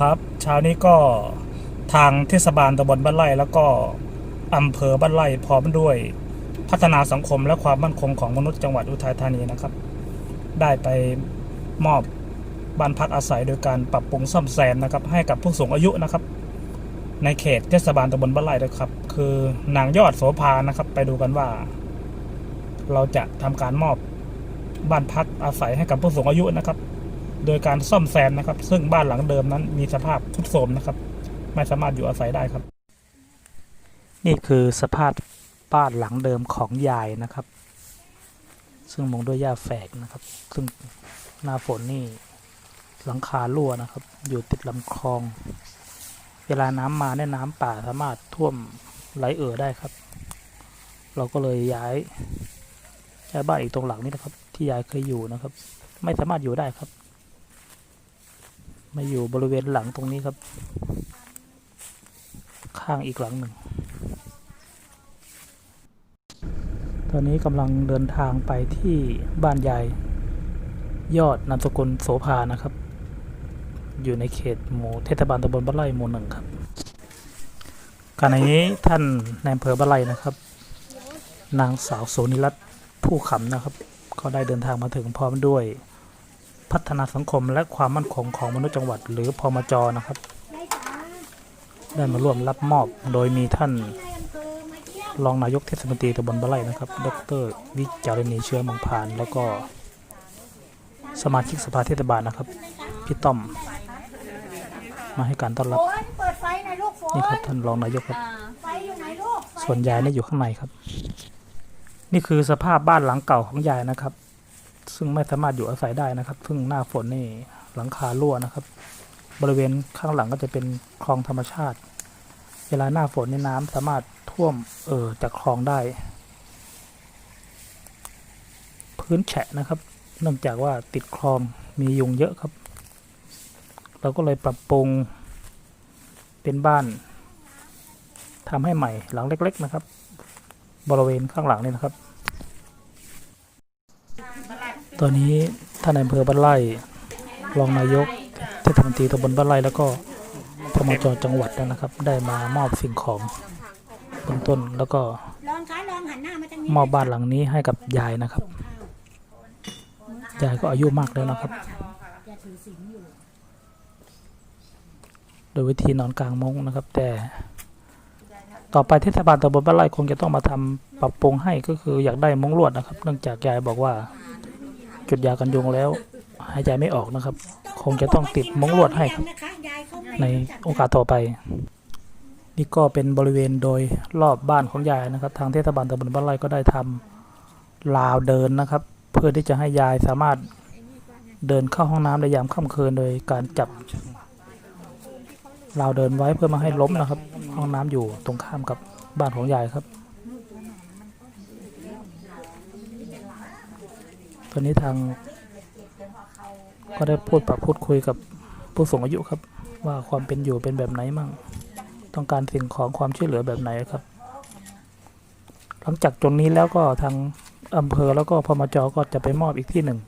ครับเช้านี้ก็ทางเทศบาลตำบลบ้านไร่แล้วก็อำเภอบ้านไร่พร้อมด้วยพัฒนาสังคมและความมั่นคงของมนุษย์จังหวัดอุทัยธานีนะครับ ได้ไปมอบบ้านพักอาศัยโดยการปรับปรุงซ่อมแซมนะครับ ให้กับผู้สูงอายุนะครับ ในเขตเทศบาลตำบลบ้านไร่นะครับ คือนางยอดโสภานะครับ ไปดูกันว่า เราจะทำการมอบบ้านพักอาศัยให้กับผู้สูงอายุนะครับ โดยการซ่อมแซมนะครับ ซึ่งบ้านหลังเดิมนั้นมีสภาพทรุดโทรมนะครับ ไม่สามารถอยู่อาศัยได้ครับ นี่คือสภาพบ้านหลังเดิมของยายนะครับ ซึ่งมุงด้วยหญ้าแฝกนะครับ ซึ่งหน้าฝนนี่หลังคารั่วนะครับ อยู่ติดลำคลอง เวลาน้ำมาเนี่ยน้ำป่าสามารถท่วมไหลเอ่อได้ครับ เราก็เลยย้ายย้ายบ้านอีกตรงหลังนี้นะครับ ที่ยายเคยอยู่นะครับ ไม่สามารถอยู่ได้ครับ มาอยู่บริเวณหลังตรงนี้ครับ ข้างอีกหลังหนึ่ง ตอนนี้กำลังเดินทางไปที่บ้านยายยอดนามสกุลโสภานะครับ อยู่ในเขตหมู่เทศบาลตำบลบ้านไร่หมู่หนึ่งครับขณะนี้ท่านในอำเภอบ้านไร่นะครับ นางสาวโสนิรัตน์ผู้ขำนะครับ ก็ได้เดินทางมาถึงพร้อมด้วย พัฒนาสังคมและความมั่นคงของมนุษย์จังหวัด หรือพมจนะครับ ได้มาร่วมรับมอบโดยมีท่านรองนายกเทศมนตรีตำบลบ้านไร่นะครับ ดร วิจารณีเชื้อมังพาน แล้วก็สมาชิกสภาเทศบาลนะครับ พี่ต้อม มาให้การต้อนรับ นี่ครับท่านรองนายกครับไฟอยู่ไหนลูกไฟส่วนยายนี่อยู่ข้างในครับ นี่คือสภาพบ้านหลังเก่าของยายนะครับ ซึ่งไม่สามารถอยู่อาศัยได้นะครับ ซึ่งหน้าฝนนี่หลังคารั่วนะครับ บริเวณข้างหลังก็จะเป็นคลองธรรมชาติ เวลาหน้าฝนนี่น้ำสามารถท่วมเอ่อจากคลองได้ พื้นแฉะนะครับเนื่องจากว่าติดคลองมียุงเยอะครับ เราก็เลยปรับปรุงเป็นบ้านทำให้ใหม่หลังเล็ก ๆ นะครับ บริเวณข้างหลังนี่นะครับ ตอนนี้ท่านนายอำเภอบ้านไร่รองนายกเทศมนตรีตำบลบ้านไร่แล้วก็พมจจังหวัดนะครับ ได้มามอบสิ่งของเบื้องต้นแล้วก็ลองคะลองหันหน้ามาทางนี้มอบบ้านหลังนี้ให้กับยายนะครับ ยายก็อายุมากแล้วนะครับ อย่าถือศีลอยู่โดยวิธีนอนกลางมุ้งนะครับ แต่ต่อไปเทศบาลตำบลบ้านไร่คงจะต้องมาทำปรับปรุงให้ก็คืออยากได้มุ้งลวดนะครับ เนื่องจากยายบอกว่า จุดยากันยุงแล้ว หายใจไม่ออกนะครับ คงจะต้องติดม้งลวดให้ครับ ในโอกาสต่อไป นี่ก็เป็นบริเวณโดยรอบบ้านของยายนะครับ ทางเทศบาลตำบลบ้านไร่ก็ได้ทำราวเดินนะครับ เพื่อที่จะให้ยายสามารถเดินเข้าห้องน้ำในยามค่ำคืนโดยการจับราวเดินไว้เพื่อมาให้ล้มนะครับ ห้องน้ำอยู่ตรงข้ามกับบ้านของยายครับ อนนี้ทาง ก็ได้พูดปรับพูดคุยกับผู้สูงอายุครับ ว่าความเป็นอยู่เป็นแบบไหนมั่ง ต้องการสิ่งของความช่วยเหลือแบบไหนครับ หลังจากตรงนี้แล้วก็ทางอำเภอแล้วก็พมจก็จะไปมอบอีกที่หนึ่ง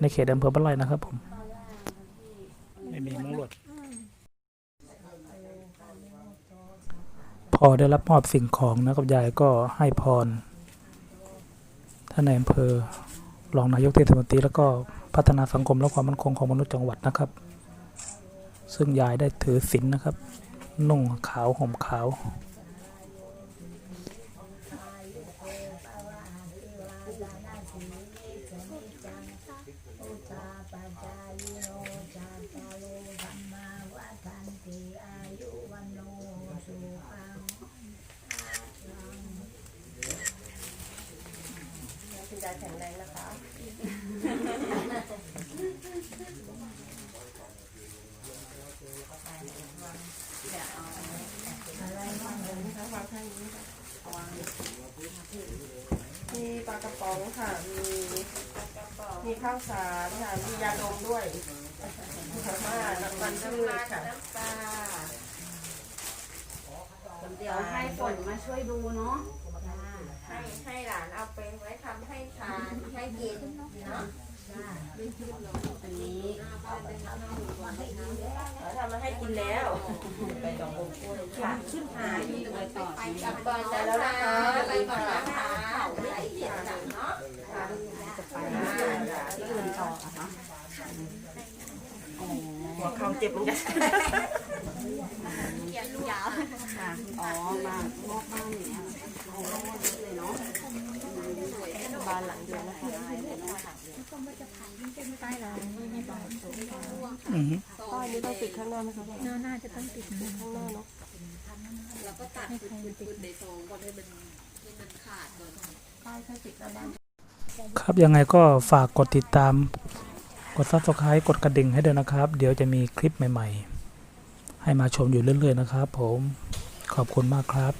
ในเขตอำเภอบ้านไร่นะครับผม ไม่มีมุ้งลวดพอได้รับมอบสิ่งของนะครับยายก็ให้พรท่านในอำเภอ รองนายกเทศมนตรีแล้วก็พัฒนาสังคมและความมั่นคงของมนุษย์จังหวัดนะครับ ซึ่งยายได้ถือศีลนะครับ นุ่งขาวห่มขาว มีปลากระป๋องค่ะ มีมีข้าวสารค่ะ มียาดมด้วยมาน้ำมันพืชค่ะเดี๋ยวให้ฝนมาช่วยดูเนาะ ให้ให้หลานเอาไปไว้ทำให้ทานให้กินเนาะอันนี้เราทำมาให้กินแล้วไปดอกโกโก้ค่ะขึ้นหายไปต่อไปกับก่อนแต่แล้วนะคะไปก่อนนะคะละเอียดจังเนาะจะไปที่อื่นต่ออะคะอ๋อหัวเข่าเจ็บเหมือนกันค่ะอ๋อมางอกบ้านอย่างเงี้ยโอ้เยอะเลยเนาะ บานหลังเดือนนะคะ อือฮึป้ายนี้ต้องติดข้างหน้าไหมคะน่าน่าจะต้องติดนะข้างหน้าเนาะป้ายแค่ติดหน้าบ้านครับยังไงก็ฝากกดติดตาม กด subscribe กดกระดิ่งให้ด้วยนะครับ เดี๋ยวจะมีคลิปใหม่ ๆ ให้มาชมอยู่เรื่อย ๆ นะครับ ผมขอบคุณมากครับ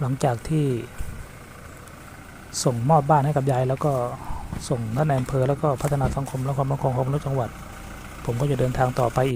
หลังจากที่ส่งมอบบ้านให้กับยายแล้วก็ ส่งท่านนายอำเภอแล้วก็พัฒนาสังคมและความมั่นคงของมนุษย์จังหวัด ผมก็จะเดินทางต่อไปอีก